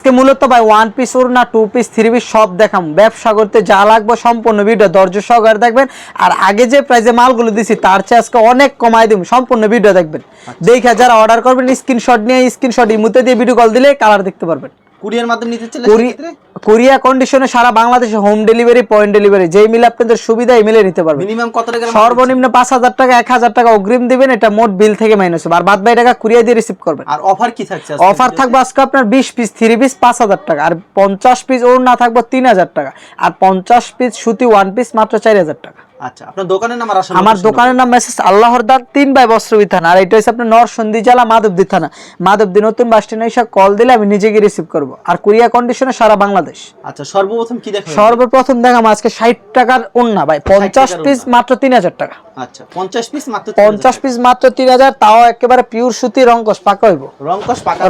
আজকে মূলত ভাই ওয়ান পিস ওর না টু পিস থ্রি পিস সব দেখাম। ব্যবসা করতে যা লাগবে সম্পূর্ণ ভিডিও ধৈর্য সহকারে দেখবেন। আর আগে যে প্রাইজে মালগুলো দিছি তার চেয়ে আজকে অনেক কমাই দিব। সম্পূর্ণ ভিডিও দেখবেন। দেখে যারা অর্ডার করবেন স্ক্রিনশট নিয়ে স্ক্রিনশট ইমুতে দিয়ে ভিডিও কল দিলে কালার দেখতে পারবেন। কুরিয়ার মাধ্যমে নিতে চাইলে কুরি- কুরিয়া কন্ডিশনে সারা বাংলাদেশে হোম ডেলিভারি পয়েন্ট ডেলিভারি যেই মিলে আপনাদের সুবিধা এই মিলে নিতে পারবেন মিনিমাম কত টাকা সর্বনিম্ন পাঁচ হাজার টাকা এক হাজার টাকা অগ্রিম দিবেন এটা মোট বিল থেকে মাইনাস হবে। আর বাদ বাই টাকা কুরিয়া দিয়ে রিসিভ করবেন। আর অফার কি থাকছে অফার থাকবে আজকে আপনার বিশ পিস থ্রি পিস পাঁচ হাজার টাকা। আর পঞ্চাশ পিস ওর না থাকবে তিন হাজার টাকা। আর পঞ্চাশ পিস সুতি ওয়ান পিস মাত্র চার হাজার টাকা। আচ্ছা আপনার দোকানের নাম আর আসলে আমার দোকানের নাম মেসেজ আল্লাহর দান তিন বাই বস্ত্রবি থানা আর এটা হচ্ছে আপনার নরসন্দী জেলা মাধবদী থানা। মাধবদী নতুন বাস স্ট্যান্ডে এসে কল দিলে আমি নিজে গিয়ে রিসিভ করব। আর কুরিয়া কন্ডিশনে সারা বাংলাদেশ। আচ্ছা সর্বপ্রথম কি সর্বপ্রথম দেখাম আজকে ষাট টাকার ওন্না ভাই। পঞ্চাশ টাকার পিস মাত্র তিন হাজার টাকা। আচ্ছা 50 পিস মাত্র পঞ্চাশ পিস মাত্র তিন হাজার তাও একেবারে পিওর সুতি রঙ্কস পাকা হইব। রংকশ পাকা।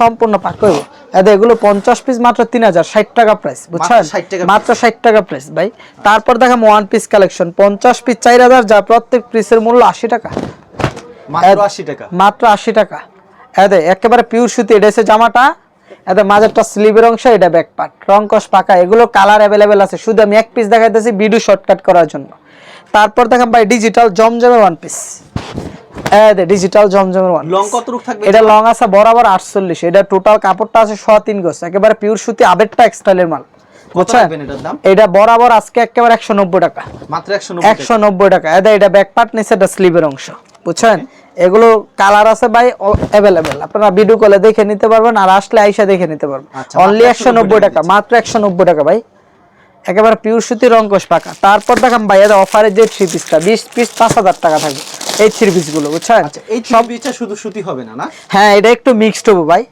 সম্পূর্ণ পাকা হইব। এগুলো পঞ্চাশ পিস মাত্র তিন হাজার ষাট টাকা প্রাইস বুঝছেন? মাত্র ষাট টাকা প্রাইস ভাই। তারপর দেখাম ওয়ান পিস কালেকশন পঞ্চাশ পিস চার হাজার যা প্রত্যেক পিসের মূল্য আশি টাকা। মাত্র 80 টাকা। মাত্র আশি টাকা। এদের একেবারে পিওর সুতি এটা হচ্ছে জামাটা। এদের মাঝেরটা স্লিভের অংশ এটা ব্যাক পার্ট রংকস পাকা। এগুলো কালার অ্যাভেলেবেল আছে। শুধু আমি এক পিস দেখাইতেছি ভিডিও শর্টকাট করার জন্য। তারপর দেখাম ভাই ডিজিটাল জমজমের ওয়ান পিস ডিজিটাল জমজমের ওয়ান লং কত রূপ থাকবে এটা লং আছে বরাবর আটচল্লিশ। এটা টোটাল কাপড়টা আছে একেবারে পিওর সুতি আবেরটা এক্সটাইলের মাল। বুঝছেন? রাখবেন এটার দাম? এটা বরাবর আজকে একেবারে একশো নব্বই টাকা। মাত্র 190 টাকা। একশো নব্বই টাকা। এটা এটা ব্যাক পার্ট নিচে এটা স্লিভের অংশ। বুঝছেন? এগুলো কালার আছে ভাই অ্যাভেলেবেল আপনারা ভিডিও কলে দেখে নিতে পারবেন আর আসলে আইসা দেখে নিতে পারবেন। আচ্ছা, অনলি একশো নব্বই টাকা মাত্র একশো নব্বই টাকা ভাই। একেবারে পিওর সুতি রঙ্কশ পাকা। তারপর দেখাম ভাই এটা অফারে যে থ্রি পিসটা বিশ পিস পাঁচ হাজার টাকা থাকবে। এই থ্রি পিসগুলো বুঝছেন? আচ্ছা এই সব পিসটা শুধু সুতি হবে না না? হ্যাঁ এটা একটু মিক্সড হবে ভাই।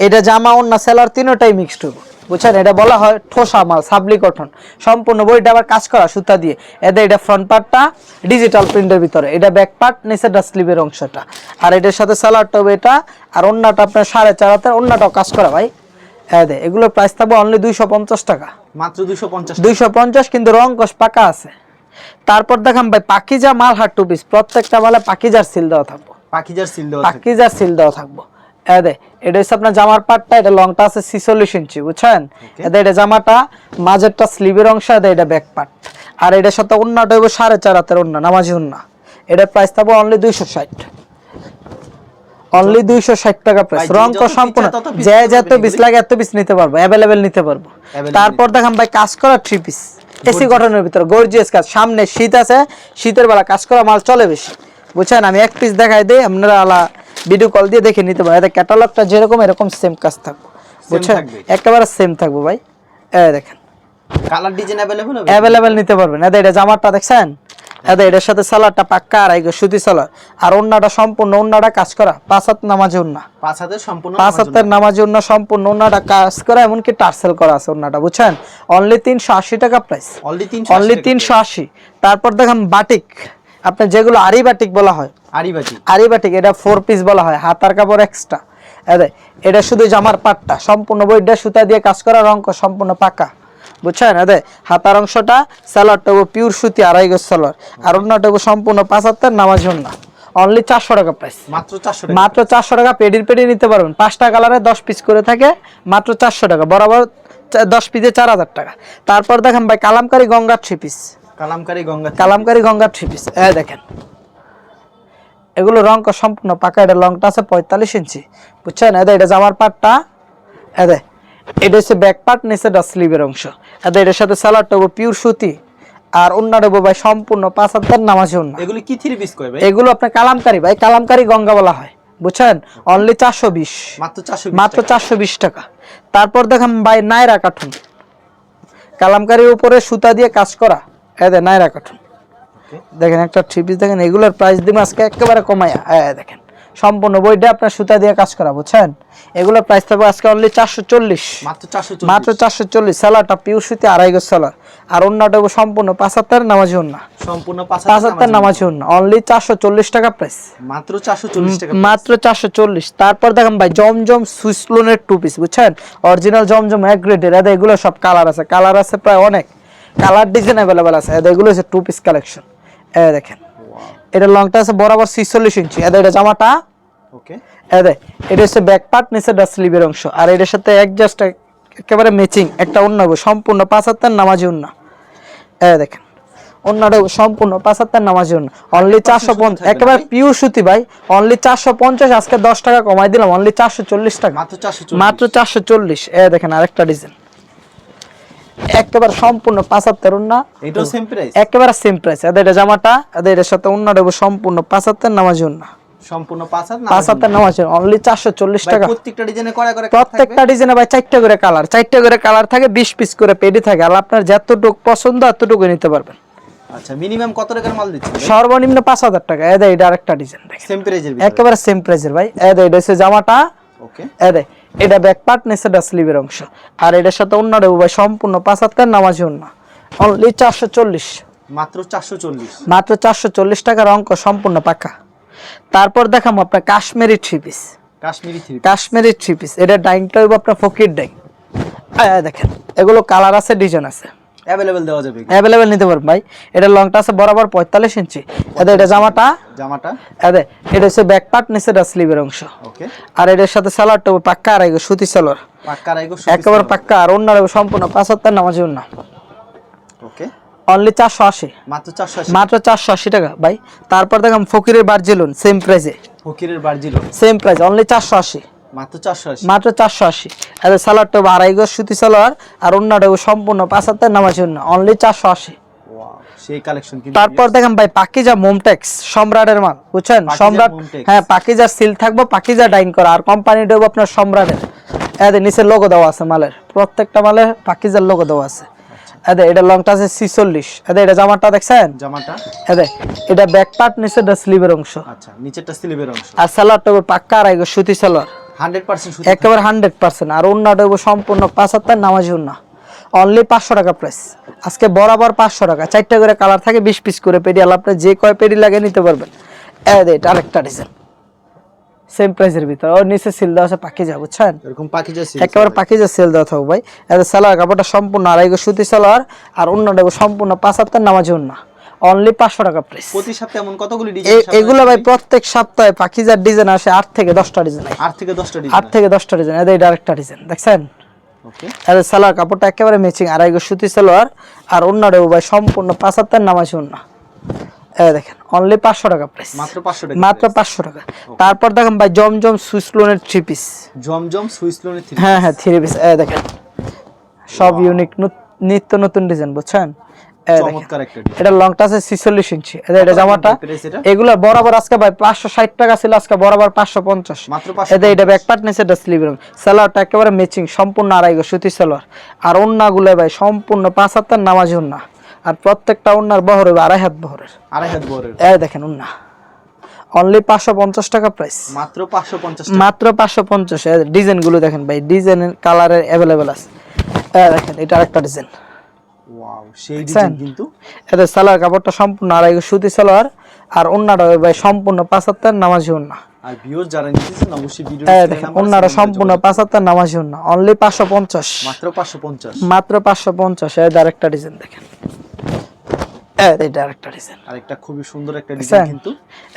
এটা জামা অন্য সেলার তিনোটাই মিক্সড হবে বুঝছেন? এটা বলা হয় ঠোসা মাল সাবলি কটন সম্পূর্ণ বইটা আবার কাজ করা সুতা দিয়ে। এদের এটা ফ্রন্ট পার্টটা ডিজিটাল প্রিন্টের ভিতরে। এটা ব্যাক পার্ট নিচেটা স্লিভের অংশটা। আর এটার সাথে সালাডটা এটা আর অন্যটা আপনার সাড়ে চার হাতের অন্যটাও কাজ করা ভাই। হ্যাঁ দে এগুলোর প্রাইস থাকবে অনলি দুইশো পঞ্চাশ টাকা। মাত্র 250 দুইশো পঞ্চাশ কিন্তু রং কষ পাকা আছে। তারপর দেখাম ভাই পাকিজা মাল হাট টু পিস। প্রত্যেকটা মালে পাকিজার সিল দেওয়া থাকব। পাকিজার সিল দেওয়া থাকে পাকিজার সিল দেওয়া থাকব। এদে এটা হচ্ছে আপনার জামার পাটটা এটা লংটা আছে ছিচল্লিশ ইঞ্চি বুঝছেন? এদে এটা জামাটা মাঝেরটা স্লিভের অংশ এদে এটা ব্যাক পার্ট আর এটার সাথে অন্যটা হইব সাড়ে চার হাতের অন্য নামাজি অন্য এটার প্রাইস থাকব অনলি দুইশো ষাট। অনলি দুইশো ষাট টাকা প্রাইস রং তো সম্পূর্ণ যে যত পিস লাগে এত পিস নিতে পারব অ্যাভেলেবেল নিতে পারব। তারপর দেখাম ভাই কাজ করা থ্রি পিস এসি গঠনের ভিতর গর্জিয়াস কাজ। সামনে শীত আছে শীতের বেলা কাজ করা মাল চলে বেশি। বুঝছেন? আমি এক পিস দেখাই দিই আপনারা আলা ভিডিও কল দিয়ে দেখে নিতে পারেন। এটা ক্যাটালগটা যেরকম এরকম সেম কাজ থাকবে। বুঝছেন? একেবারে সেম থাকব ভাই। দেখেন। কালার ডিজাইন অ্যাভেলেবল অ্যাভেলেবল নিতে পারবেন। এটা জামারটা দেখছেন? এদের এটার সাথে সালাডটা পাক্কা আর আইগো সুতি সালার আর অন্যটা সম্পূর্ণ অন্যটা কাজ করা পাঁচ হাত নামাজে অন্যা পাঁচ হাতের সম্পূর্ণ পাঁচ হাতের নামাজে অন্য সম্পূর্ণ অন্যটা কাজ করা এমনকি টার্সেল করা আছে অন্যটা বুঝছেন? অনলি তিনশো আশি টাকা প্রাইস অনলি 300 অনলি তিনশো আশি। তারপর দেখেন বাটিক। আপনার যেগুলো আরি বাটিক বলা হয়। আরিবাজি আরি বাটিক এটা ফোর পিস বলা হয় হাতার কাপড় এক্সট্রা এটা শুধু জামার পাটটা সম্পূর্ণ বইটা সুতা দিয়ে কাজ করা রঙ সম্পূর্ণ পাকা। বুঝছেন? এদে হাতার অংশটা স্যালাডটা পিওর সুতি আড়াই গজ সালোয়ার আর অন্যটা সম্পূর্ণ পাঁচ হাতের নামাজ না। অনলি চারশো টাকা প্রাইস মাত্র 400 টাকা। মাত্র চারশো টাকা পেডির পেডি নিতে পারবেন। পাঁচটা কালারে দশ পিস করে থাকে মাত্র চারশো টাকা। বরাবর দশ পিসে চার হাজার টাকা। তারপর দেখেন ভাই কালামকারি গঙ্গার থ্রি পিস কালামকারী গঙ্গা কালামকারি গঙ্গার থ্রি পিস হ্যাঁ দেখেন। এগুলো রং সম্পূর্ণ পাকা এটা লংটা আছে পঁয়তাল্লিশ ইঞ্চি। বুঝছেন? এদের এটা জামার পাটটা। এদে এটা হচ্ছে ব্যাক পার্ট নিচেটা স্লিভের অংশ। এদের এটার সাথে স্যালাডটা পিওর সুতি। আর অন্যটা ভাই সম্পূর্ণ পাঁচ হাজার নামাজি অন্য। এগুলি কি থ্রি পিস কয় ভাই? এগুলো আপনার কালামকারি ভাই কালামকারি গঙ্গা বলা হয়। বুঝছেন? অনলি চারশো বিশ। মাত্র 420 মাত্র চারশো বিশ টাকা। তারপর দেখেন ভাই নায়রা কাঠুন কালামকারির উপরে সুতা দিয়ে কাজ করা। এদের নায়রা কাঠুন দেখেন একটা থ্রি পিস দেখেন এগুলোর প্রাইস দিন আজকে একেবারে কমায়া। হ্যাঁ দেখেন। সম্পূর্ণ বইটা আপনার সুতা দিয়ে কাজ করা বুঝছেন? এগুলোর প্রাইস থাকবে আজকে অনলি চারশো চল্লিশ। মাত্র চারশো চল্লিশ। স্যালাডটা পিউর সুতি আড়াই গজ স্যালার আর অন্যটা সম্পূর্ণ পাঁচ হাত্তার নামাজি অন্য সম্পূর্ণ পাঁচ পাঁচ হাজার হাত্তার নামাজি অন্য অনলি চারশো চল্লিশ টাকা প্রাইস মাত্র 440 টাকা মাত্র চারশো চল্লিশ। তারপর দেখেন ভাই জমজম সুইসলোনের টু পিস বুঝছেন? অরিজিনাল জমজম এক গ্রেডের এদের এগুলো সব কালার আছে। কালার আছে প্রায় অনেক। কালার ডিজাইন অ্যাভেলেবেল আছে। এদের এগুলো হচ্ছে টু পিস কালেকশন এ দেখেন। এটা লংটা আছে বরাবর ছিচল্লিশ ইঞ্চি। এদের এটা জামাটা। ওকে এই দেখ এটা হচ্ছে ব্যাক পার্ট নিচেটা স্লিভের অংশ। আর এটার সাথে অ্যাডজাস্ট একেবারে ম্যাচিং একটা অন্য সম্পূর্ণ পাঁচ হাতের নামাজি অন্য এই দেখেন অন্যটা সম্পূর্ণ পাঁচ হাতের নামাজি অন্য অনলি চারশো পঞ্চাশ একেবারে পিওর সুতি ভাই। অনলি চারশো পঞ্চাশ আজকে দশ টাকা কমাই দিলাম অনলি চারশো চল্লিশ টাকা। মাত্র চারশো চল্লিশ। এ দেখেন আরেকটা ডিজাইন একেবারে সম্পূর্ণ পাঁচ হাতের এটাও সেম প্রাইস একেবারে সেম প্রাইস এদের এটা জামাটা এদের এটার সাথে সম্পূর্ণ নামাজি অন্য সম্পূর্ণ পাঁচ হাত না পাঁচ হাতের নামাজি অনলি চারশো চল্লিশ টাকা। প্রত্যেকটা ডিজাইনে করা করে প্রত্যেকটা ডিজাইনে ভাই চারটা করে কালার। চারটা করে কালার থাকে বিশ পিস করে পেডি থাকে। আর আপনার যতটুকু পছন্দ এতটুকু নিতে পারবেন। আচ্ছা মিনিমাম কত টাকার মাল দিচ্ছেন সর্বনিম্ন পাঁচ হাজার টাকা। এদের এটা আরেকটা ডিজাইন দেখেন। সেম প্রাইজের একেবারে সেম প্রাইসের ভাই। এদের এটা হচ্ছে জামাটা। ওকে এটা ব্যাক পার্ট নিচেটা স্লিভের অংশ। আর এটার সাথে অন্যটা ভাই সম্পূর্ণ পাঁচ নামাজ নামাজি অন্য। অনলি চারশো চল্লিশ। মাত্র চারশো চল্লিশ। মাত্র চারশো চল্লিশ টাকার অঙ্ক সম্পূর্ণ পাকা। তারপর দেখাম আপনার Kashmiri three piece Kashmiri three Kashmiri three piece এটা ডাইংটা হইব আপনার ফকির ডাইং। দেখেন এগুলো কালার আছে ডিজাইন আছে। অ্যাভেলেবেল দেওয়া যাবে? অ্যাভেলেবেল নিতে পারবেন ভাই। এটা লংটা আছে বরাবর পঁয়তাল্লিশ ইঞ্চি এদের এটা জামাটা জামাটা? এদের এটা হচ্ছে ব্যাক পার্ট নিচেটা স্লিভের অংশ। ওকে আর এটার সাথে সালোয়ারটা পাক্কা আর সুতি সালোয়ার পাক্কা রাইগো একেবারে পাক্কা আর অন্য সম্পূর্ণ পাঁচ হাজার নামাজি অন্য। ওকে অনলি চারশো আশি। মাত্র চারশো আশি। মাত্র চারশো আশি টাকা ভাই। তারপর দেখাম ফকিরের বার্জিলুন সেম প্রাইসে ফকিরের বার্জিল সেম প্রাইস অনলি চারশো আশি। মাত্র চারশো আশি। এদের সালোয়ারটা আড়াই গজ সুতি সালোয়ার আর অন্যটা হবে সম্পূর্ণ পাঁচ হাজার নামাজি অন্য অনলি চারশো আশি। সেই কালেকশন তারপর দেখেন ভাই পাকিজা মোমটেক্স সম্রাটের মাল বুঝছেন? সম্রাট হ্যাঁ পাকিজার সিল থাকব পাকিজা ডাইন করা। আর কোম্পানিটা হবে আপনার সম্রাটের। এদের নিচে লোগো দেওয়া আছে মালের। প্রত্যেকটা মালে পাকিজার লোগো দেওয়া আছে। এদের এটা লংটা আছে ছিচল্লিশ। এদের এটা জামাটা দেখছেন? জামাটা? এদের এটা ব্যাক পার্ট নিচে স্লিভের অংশ। আচ্ছা নিচেরটা স্লিভের অংশ। আর সালোয়ারটা পাক্কা গজ সুতি সালোয়ার একেবারে হান্ড্রেড পার্সেন্ট। আর অন্যটা সম্পূর্ণ পাঁচ নামাজি অন্য অনলি পাঁচশো টাকা প্রাইস আজকে বরাবর পাঁচশো টাকা। চারটা করে কালার থাকে বিশ পিস করে পেডি আল আপনি যে কয় পেডি লাগে নিতে পারবেন। এটা আরেকটা ডিজাইন সেম প্রাইসের ভিতরে। ওর নিচে সিল দেওয়া আছে পাখি যা বুঝছেন? এরকম পাখি একেবারে পাখি যা সেল দেওয়া থাকবে ভাই। এদের সালোয়ার কাপড়টা সম্পূর্ণ আড়াই গো সুতি সালোয়ার। আর অন্যটা সম্পূর্ণ পাঁচ হাজার নামাজি অন্য অনলি পাঁচশো টাকা প্রাইস প্রতি সপ্তাহে এমন কতগুলি ডিজাইন এগুলো ভাই প্রত্যেক সপ্তাহে পাখিজার ডিজাইন আসে আট থেকে দশটা ডিজাইন আট থেকে দশটা আট ডিজাইন থেকে দশটা ডিজাইন এদের আরেকটা ডিজাইন দেখছেন? ওকে এদের সালোয়ার কাপড়টা একেবারে ম্যাচিং আড়াই গো সুতি সালোয়ার আর অন্যটাও ভাই সম্পূর্ণ পাঁচ হাজার নামাজি অন্য দেখেন অনলি পাঁচশো টাকা প্রাইস মাত্র পাঁচশো টাকা মাত্র পাঁচশো টাকা। তারপর দেখেন ভাই জমজম সুইস লোনের থ্রি পিস জমজম সুইস লোনের হ্যাঁ হ্যাঁ থ্রি পিস দেখেন। সব ইউনিক নিত্য নতুন ডিজাইন বুঝছেন? এটা আছে ছিচল্লিশ ইঞ্চি। এটা জামাটা এগুলা বরাবর আজকে ভাই পাঁচশো ষাট টাকা ছিল আজকে বরাবর পাঁচশো পঞ্চাশ। এটা ব্যাক পার্ট নিচে এটা স্লিভ সালোয়ারটা একেবারে ম্যাচিং সম্পূর্ণ আড়াই গো সুতি সালোয়ার। আর অন্যগুলো ভাই সম্পূর্ণ পাঁচ হাতের নামাজ অন্য আর প্রত্যেকটা অন্যার বহর হবে আড়াই হাত বহরের। আড়াই হাত এই দেখেন অন্য অনলি পাঁচশো পঞ্চাশ টাকা প্রাইস মাত্র পাঁচশো পঞ্চাশ মাত্র পাঁচশো পঞ্চাশ। ডিজাইনগুলো দেখেন ভাই ডিজাইনের কালারের অ্যাভেলেবেল আছে। দেখেন এটা আরেকটা ডিজাইন ওয়াও সেই ডিজাইন কিন্তু। এদের সালোয়ার কাপড়টা সম্পূর্ণ আড়াই সুতি সালোয়ার আর ভাই সম্পূর্ণ পাঁচ নামাজি অন্য আর ভিউয়ার্স যারা নিতেছেন অবশ্যই ভিডিও দেখেন অন্যরা সম্পূর্ণ পাঁচ হাজার নামাজি অন্য অনলি পাঁচশো পঞ্চাশ। মাত্র আরেকটা ডিজাইন দেখেন। এটা আরেকটা ডিজাইন আর খুবই সুন্দর একটা ডিজাইন কিন্তু।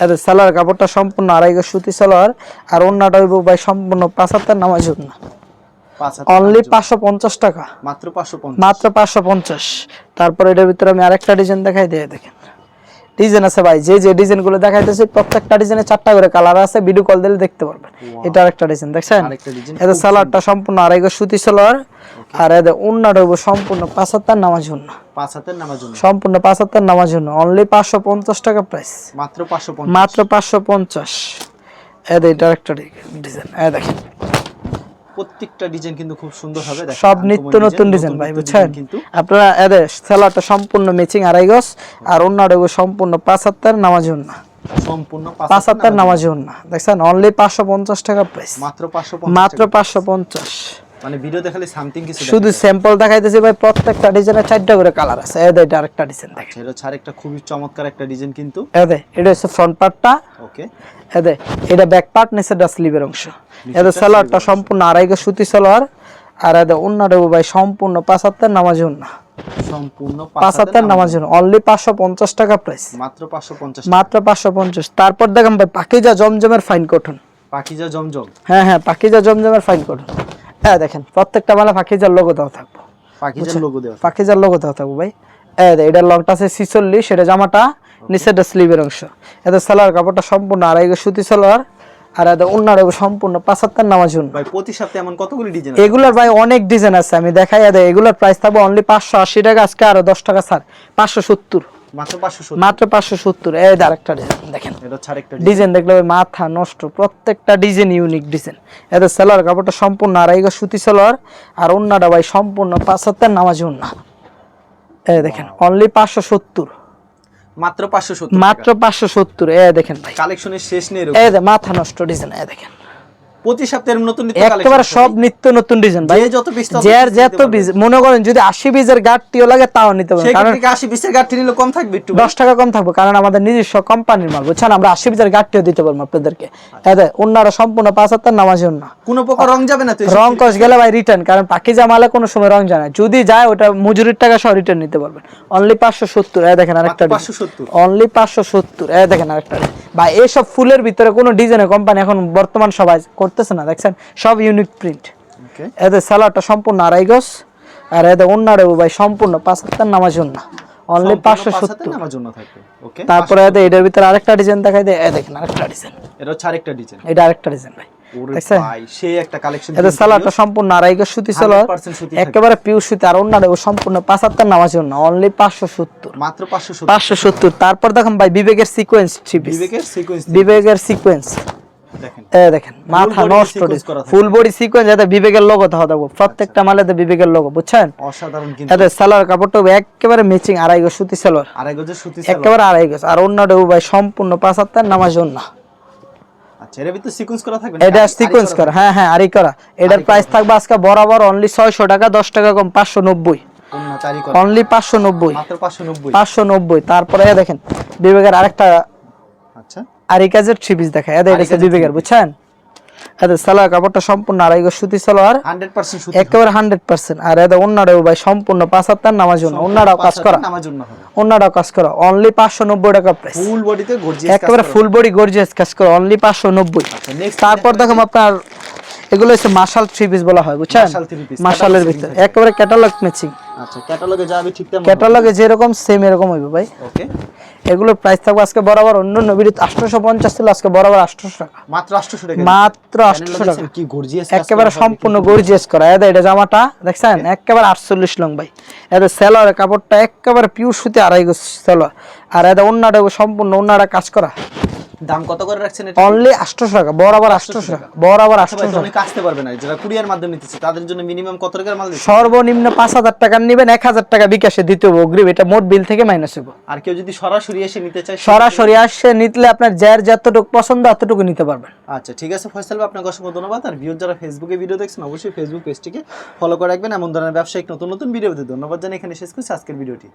এদের সালোয়ার কাপড়টা সম্পূর্ণ আড়াই সুতি সালোয়ার আর হইব ভাই সম্পূর্ণ পাঁচ হাজার নামাজি অনলি পাঁচশো। পঞ্চাশ টাকা। মাত্র পাঁচশো পঞ্চাশ। মাত্র পাঁচশো পঞ্চাশ। তারপর এটার ভিতরে আমি আরেকটা ডিজাইন দেখাই দিয়ে দেখেন ডিজাইন আছে ভাই যে যে ডিজাইনগুলো দেখাইতেছি প্রত্যেকটা ডিজাইনে চারটা করে কালার আছে ভিডিও কল দিলে দেখতে পারবেন। এটা আরেকটা ডিজাইন দেখছেন? এদের সালোয়ারটা সম্পূর্ণ আড়াই গজ সুতি সালোয়ার আর এদের উন্নাটা হইব সম্পূর্ণ পাঁচ হাজার নামাজ জন্য পাঁচ হাতের নামার জন্য সম্পূর্ণ পাঁচ হাজার নামাজ জন্য অনলি পাঁচশো পঞ্চাশ টাকা প্রাইস মাত্র পাঁচশো পঞ্চাশ। মাত্র পাঁচশো পঞ্চাশ। এদের এটা আরেকটা ডিজাইন এ দেখেন। প্রত্যেকটা ডিজাইন কিন্তু খুব সুন্দর হবে দেখেন, সব নিত্য নতুন ডিজাইন ভাই বুঝছেন? কিন্তু। আপনারা এদের সেলারটা সম্পূর্ণ ম্যাচিং আড়াই গজ আর অন্যটা সম্পূর্ণ পাঁচ হাত্তার নামাজ না সম্পূর্ণ পাঁচ হাত্তার নামাজ না দেখছেন? অনলি পাঁচশো পঞ্চাশ টাকা প্রাইস মাত্র পাঁচশো মাত্র পাঁচশো পঞ্চাশ। মানে ভিডিও দেখালে সামথিং কিছু শুধু স্যাম্পল দেখাইতেছি ভাই প্রত্যেকটা ডিজাইনের চারটা করে কালার আছে। আরেকটা ডিজাইন দেখেন। এটা খুবই চমৎকার একটা ডিজাইন কিন্তু। এটা হচ্ছে ফ্রন্ট পার্টটা ওকে এটা ব্যাক পার্ট নিচে স্লিভের অংশ। সালোয়ারটা সম্পূর্ণ আড়াই সুতি সালোয়ার। আর ভাই সম্পূর্ণ পাঁচ হাজার নামাজ সম্পূর্ণ অনলি টাকা প্রাইস মাত্র পাঁচশো পঞ্চাশ মাত্র পাঁচশো পঞ্চাশ। তারপর দেখেন ভাই পাকিজা জমজমের ফাইন কটন পাখিজা জমজম। হ্যাঁ হ্যাঁ পাখিজা জমজমের ফাইন কটন হ্যাঁ দেখেন প্রত্যেকটা মালা পাখিজার লোগো দেওয়া থাকব। পাখিজার লোগো দেওয়া পাখিজার লোগো দেওয়া থাকব ভাই। দেখ, লংটা আছে ছিচল্লিশ এটা জামাটা নিচেরটা স্লিভের অংশ। এদের সালোয়ার কাপড়টা সম্পূর্ণ আড়াই সুতি সালোয়ার আর এদের অন্যার সম্পূর্ণ পাঁচাত্তর নামার জন্য ভাই প্রতি সপ্তাহে এমন কতগুলি ডিজাইন এগুলোর ভাই অনেক ডিজাইন আছে। আমি দেখাই দেয় এগুলোর প্রাইস থাকবে অনলি পাঁচশো আশি টাকা আজকে আরও দশ টাকা ছাড়। পাঁচশো সত্তর। মাত্র পাঁচশো সত্তর। এই আরেকটা ডিজাইন দেখেন। দেখলে মাথা নষ্ট। প্রত্যেকটা ডিজাইন ইউনিক ডিজাইন এদের সালোয়ার কাপড়টা সম্পূর্ণ গজ সুতি সালোয়ার আর অন্যটা ভাই সম্পূর্ণ পাঁচাত্তর নামাজ অন্য এই দেখেন অনলি পাঁচশো সত্তর। মাত্র পাঁচশো সত্তর মাত্র পাঁচশো সত্তর। এ দেখেন ভাই। কালেকশনের শেষ নেই। মাথা নষ্ট ডিজাইন এ দেখেন। প্রতি সপ্তাহের নতুন নিত্য একেবারে সব নিত্য নতুন ডিজাইন ভাই। যত পিস তত যার যত। মনে করেন যদি আশি গাঠটিও লাগে তাও নিতে পারবেন। কারণ আশি পিসের নিলে কম থাকবে একটু? দশ টাকা কম থাকবে কারণ আমাদের নিজস্ব কোম্পানির মাল বুঝছেন? আমরা আশি গাঠটিও দিতে পারব আপনাদেরকে। অন্যরা সম্পূর্ণ পাঁচ নামাজ অন্য কোনো প্রকার রং যাবে না তো রং গেলে ভাই রিটার্ন কারণ পাকিজা মালে কোনো সময় রং যায় না। যদি যায় ওটা মজুরির টাকা সহ রিটার্ন নিতে পারবেন। অনলি পাঁচশো সত্তর এ দেখেন আরেকটা 570 অনলি পাঁচশো সত্তর এ দেখেন আরেকটা বা এইসব ফুলের ভিতরে কোনো ডিজাইনের কোম্পানি এখন বর্তমান সবাই করতেছে না দেখছেন? সব ইউনিক প্রিন্ট এদের সালোয়ারটা সম্পূর্ণ আড়াই গজ আর এদের অন্যারে ভাই সম্পূর্ণ পাঁচ হাজার নামাজ অন্য অনলি পাঁচশো সত্তর। ওকে তারপরে এদের এটার ভিতরে আরেকটা ডিজাইন দেখাই দেয়। দেখেন আরেকটা ডিজাইন এটা হচ্ছে আরেকটা ডিজাইন এটা আরেকটা ডিজাইন ভাই। ওরে দেখছেন? ভাই সেই একটা কালেকশন এদের সালোয়ারটা সম্পূর্ণ আড়াই গজ সুতি সালোয়ার 100% সুতি থাকবে। একেবারে পিওর সুতি আর অন্যান্য সম্পূর্ণ পাঁচ হাজার নামাজ জন্য অনলি পাঁচশো সত্তর। মাত্র 570 পাঁচশো সত্তর। তারপর দেখেন ভাই বিবেকের সিকোয়েন্স বিবেকের সিকোয়েন্স বিবেকের সিকোয়েন্স দেখেন। মাথা নষ্ট sequence করা থাকে। ফুল বডি সিকোয়েন্স এতে বিবেকের লোগো দেওয়া থাকব প্রত্যেকটা মালেতে বিবেকের লোগো বুঝছেন? অসাধারণ কিন্তু। এদের সালোয়ার কাপড়টা একেবারে ম্যাচিং আড়াই গজ সুতি সালোয়ার আড়াই গজের সুতি একেবারে আড়াই গজ। আর অন্যটা ভাই সম্পূর্ণ পাঁচ হাজার নামাজ আচ্ছা এটা সিকোয়েন্স করা হ্যাঁ হ্যাঁ করা। এটার প্রাইস থাকবে আজকে বরাবর অনলি ছয়শো টাকা দশ টাকা কম পাঁচশো নব্বই। অনলি পাঁচশো নব্বই। পাঁচশো নব্বই। তারপরে দেখেন বিবেকের আরেকটা আরি কাজের থ্রি পিস দেখা এদের এটা বিবেকের বুঝছেন? সালোয়ার কাপড়টা সম্পূর্ণ আড়াই গজ সুতি সালোয়ার। 100% সুতি। একেবারে হান্ড্রেড পার্সেন্ট। আর এদের অন্যরাও ভাই সম্পূর্ণ নামার জন্য। অন্যরাও কাজ করা। জন্য অন্যরাও কাজ করা। অনলি পাঁচশো নব্বই টাকা প্রাইস ফুল বডিতে গর্জিয়াস একেবারে ফুল বডি গর্জিয়াস কাজ করা। অনলি পাঁচশো নব্বই। নেক্সট তারপর দেখো আপনার এগুলো হচ্ছে মার্শাল থ্রি পিস বলা হয় বুঝছেন? মার্শালের ভিতরে। একেবারে ক্যাটালগ ম্যাচিং আচ্ছা ক্যাটালগে যাবে ঠিক তেমন। ক্যাটালগে যেরকম সেম এরকম হইবে ভাই। ওকে এগুলোর প্রাইস থাকবে আজকে বরাবর অন্য নবীর আটশোশো পঞ্চাশ ছিল আজকে বরাবর আঠারোশো টাকা। মাত্র 800 টাকা। মাত্র আঠারোশো আটশোশো টাকা। কি গর্জিয়াস একেবারে সম্পূর্ণ গর্জিয়াস করা। এদের এটা জামাটা দেখছেন? একেবারে আটচল্লিশ লং ভাই। এদের সেলোয়ার কাপড়টা একেবারে পিউর সুতি আড়াই গোছ সেলোয়ার আর এদের অন্যটা সম্পূর্ণ অন্যটা কাজ করা। দাম কত করে রাখছেন এটা? অনলি আটশোশো টাকা বরাবর আটশোশো টাকা। বরাবর সবাই আটশোশো তো অনেক আসতে পারবে না যারা কুরিয়ার মাধ্যমে নিতেছে তাদের জন্য মিনিমাম কত টাকার মাল সর্বনিম্ন পাঁচ হাজার টাকা নিবেন এক হাজার টাকা বিকাশে দিতে হবে অগ্রিম এটা মোট বিল থেকে মাইনাস হইব। আর কেউ যদি সরাসরি এসে নিতে চায় সরাসরি আসছে নিতলে আপনার যার যতটুকু পছন্দ ততটুকু নিতে পারবেন। আচ্ছা ঠিক আছে ফয়সাল ভাই আপনাকে অসংখ্য ধন্যবাদ। আর ভিউর যারা ফেসবুকে ভিডিও দেখছেন অবশ্যই ফেসবুক পেজটিকে ফলো করে রাখবেন। এমন ধরনের ব্যবসায়িক নতুন নতুন ভিডিও ধন্যবাদ জানিয়ে এখানে শেষ করছি আজকের ভিডিওটি